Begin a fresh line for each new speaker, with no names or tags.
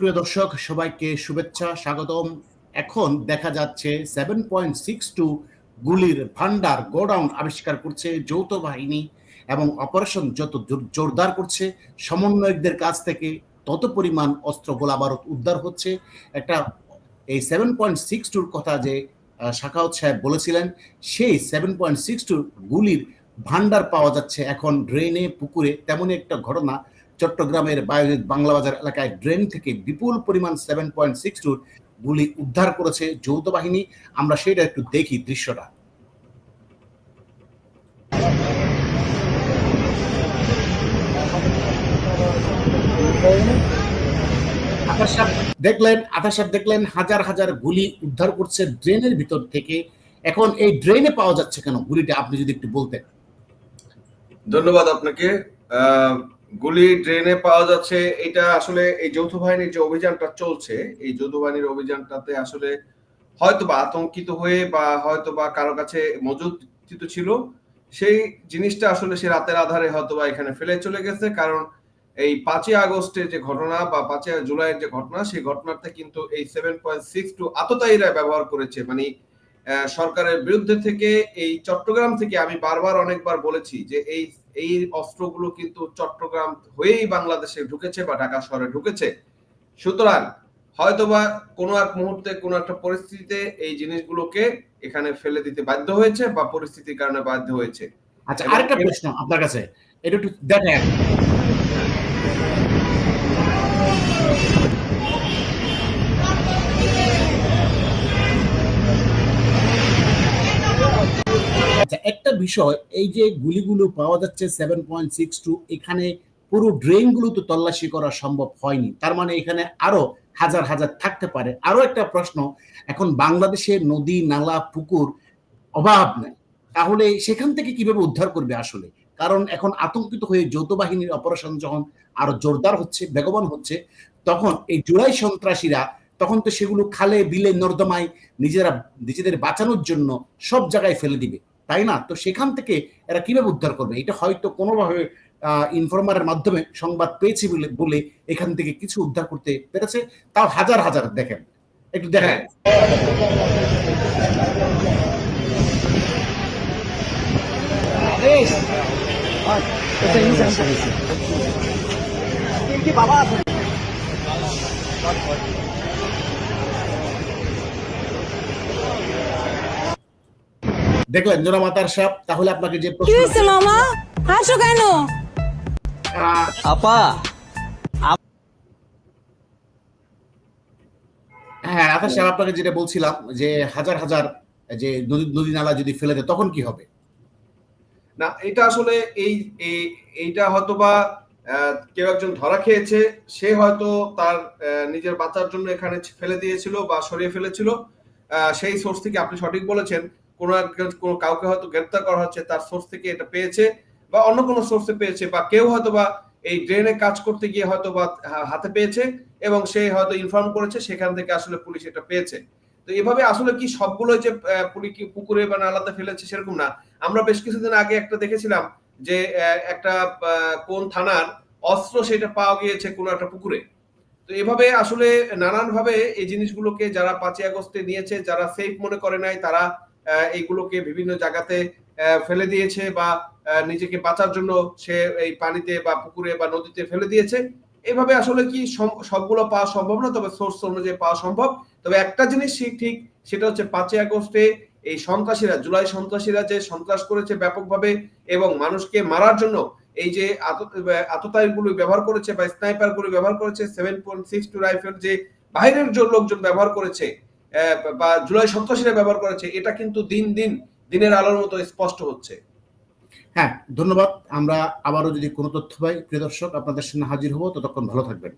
প্রিয় দর্শক সবাইকে শুভেচ্ছা স্বাগতম। এখন দেখা যাচ্ছে সেভেন পয়েন্ট সিক্স টু গুলির ভান্ডার গোডাউন আবিষ্কার করছে যৌথ বাহিনী এবং অপারেশন যত জোরদার করছে সমন্বয়কদের কাছ থেকে তত পরিমাণ অস্ত্র গোলা বারুদ উদ্ধার হচ্ছে। একটা এই সেভেন পয়েন্ট সিক্স টুর কথা যে আহ, শাখাওয়াত সাহেব বলেছিলেন সেই সেভেন পয়েন্ট সিক্স টুর গুলির ভান্ডার পাওয়া যাচ্ছে এখন ড্রেনে পুকুরে তেমনই একটা ঘটনা চট্টগ্রামের বায়োজিৎ বাংলা বাজার এলাকায় ড্রেন থেকে বিপুল পরিমাণ সেভেন পয়েন্ট সিক্স টুর গুলি উদ্ধার করেছে যৌথ বাহিনী। আমরা সেটা একটু দেখি দৃশ্যটা। দেখলেন আকাশ সাহেব দেখলেন হাজার হাজার গুলি উদ্ধার করছে ড্রেনের ভিতর থেকে। এখন এই ড্রেনে পাওয়া যাচ্ছে কেন? গুলিটা আপনি যদি একটু বলতেন।
ধন্যবাদ আপনাকে। আহ, গুলি ড্রেনে পাওয়া যাচ্ছে, এটা আসলে এই যৌথ বাহিনীর যে অভিযানটা চলছে, এই যৌথ বাহিনীর অভিযানটাতে আসলে হয়তো বা আতঙ্কিত হয়ে বা হয়তো বা কারও কাছে মজুদ ছিল, সেই জিনিসটা আসলে সে রাতের আধারে হয়তো বা এখানে ফেলে চলে গেছে, কারণ এই পাঁচই আগস্টের যে ঘটনা বা পাঁচই জুলাইয়ের যে ঘটনা, সেই ঘটনাতে কিন্তু এই সেভেন পয়েন্ট সিক্স টু আততায়ীরা ব্যবহার করেছে মানে সরকারের বিরুদ্ধে থেকে এই চট্টগ্রাম থেকে আমি বারবার অনেকবার বলেছি যে এই এই অস্ত্রগুলো কিন্তু চট্টগ্রাম হয়েই বাংলাদেশে ঢুকেছে বা ঢাকা শহরে ঢুকেছে। সুতরাং হয়তোবা কোনো এক মুহূর্তে কোনো একটা পরিস্থিতিতে এই জিনিসগুলোকে এখানে ফেলে দিতে বাধ্য হয়েছে বা পরিস্থিতির কারণে বাধ্য হয়েছে।
আচ্ছা আরেকটা প্রশ্ন আপনার কাছে। এটা একটু দেখেন বিষয়, এই যে গুলিগুলো পাওয়া যাচ্ছে সেভেন পয়েন্ট সিক্স টু এখানে পুরো ড্রেনগুলো তো তল্লাশি করা সম্ভব হয়নি। তার মানে এখানে আরও হাজার হাজার থাকতে পারে। আরও একটা প্রশ্ন, এখন বাংলাদেশে নদী, নালা, পুকুর অভাব নেই। তাহলে সেখান থেকে কীভাবে উদ্ধার করবে আসলে? কারণ এখন আতঙ্কিত হয়ে যৌথ বাহিনীর অপারেশন যখন আরও জোরদার হচ্ছে, বেগবান হচ্ছে, তখন এই জুলাই সন্ত্রাসীরা তখন তো সেগুলো খালে, বিলে, নর্দমায় নিজেরা, নিজেদের বাঁচানোর জন্য সব জায়গায় ফেলে দিবে। তাই না? তো সেখান থেকে এরা কীভাবে উদ্ধার করবে? এটা হয়তো কোনোভাবে ইনফরমারের মাধ্যমে সংবাদ পেয়েছি বলে বলে এখান থেকে কিছু উদ্ধার করতে পেরেছে। তাও হাজার হাজার দেখেন। একটু দেখেন।
হ্যাঁ।
দেখলেন জোড়া মাতার সাপ তাহলে আপনাকে যে
কি
প্রশ্ন
হয়েছে মামা? হাসো কেন?
আপা
হ্যাঁ আকাশ সাহেব আপনাকে যেটা বলছিলাম যে হাজার হাজার যে নদী নদী নালা যদি ফেলে দেয় তখন কি হবে?
না এটা আসলে এই এই- এইটা হয়তো বা আহ, কেউ একজন ধরা খেয়েছে সে হয়তো তার আহ, নিজের বাঁচার জন্য এখানে ফেলে দিয়েছিল বা সরিয়ে ফেলেছিল। আহ, সেই সোর্স থেকে আপনি সঠিক বলেছেন। কোনো কোনো কাউকে হয়তো গ্রেপ্তার করা হচ্ছে তার সোর্স থেকে এটা পেয়েছে বা অন্য কোনো সোর্সে পেয়েছে বা কেউ হয়তো বা এই ড্রেনে কাজ করতে গিয়ে হয়তো বা হাতে পেয়েছে এবং সে হয়তো ইনফর্ম করেছে সেখান থেকে আসলে পুলিশ এটা পেয়েছে। তো এভাবে আসলে কি সবগুলো যে আহ, পুলি- কি পুকুরে বা নালাতে ফেলেছে সেরকম না। আমরা বেশ কিছুদিন আগে একটা দেখেছিলাম যে একটা কোন থানার অস্ত্র সেটা পাওয়া গিয়েছে কোনো একটা পুকুরে। তো এভাবে আসলে নানানভাবে এই জিনিসগুলোকে যারা পাঁচই আগস্টে নিয়েছে যারা সেফ মনে করে নাই তারা এইগুলোকে বিভিন্ন জায়গাতে ফেলে দিয়েছে বা নিজেকে বাঁচার জন্য সে এই পানিতে বা পুকুরে বা নদীতে ফেলে দিয়েছে। এভাবে আসলে কি সবগুলো পাওয়া সম্ভব না? তবে সোর্স অনুযায়ী পাওয়া সম্ভব। তবে একটা জিনিস ঠিক, সেটা হচ্ছে পাঁচই আগস্টে এই সন্ত্রাসীরা, জুলাই সন্ত্রাসীরা যে সন্ত্রাস করেছে ব্যাপকভাবে এবং মানুষকে মারার জন্য এই যে আততায়ী গুলো ব্যবহার করেছে বা স্নাইপারগুলো ব্যবহার করেছে seven point six two rifle যে বাইরের লোকজন ব্যবহার করেছে বা জুলাই সন্ত্রাসীরা ব্যবহার করেছে, এটা কিন্তু দিন দিন, দিনের আলোর মতো স্পষ্ট হচ্ছে।
হ্যাঁ ধন্যবাদ। আমরা আবারও যদি কোনো তথ্য পাই, প্রিয় দর্শক, আপনাদের সামনে হাজির হব। ততক্ষণ ভালো থাকবেন।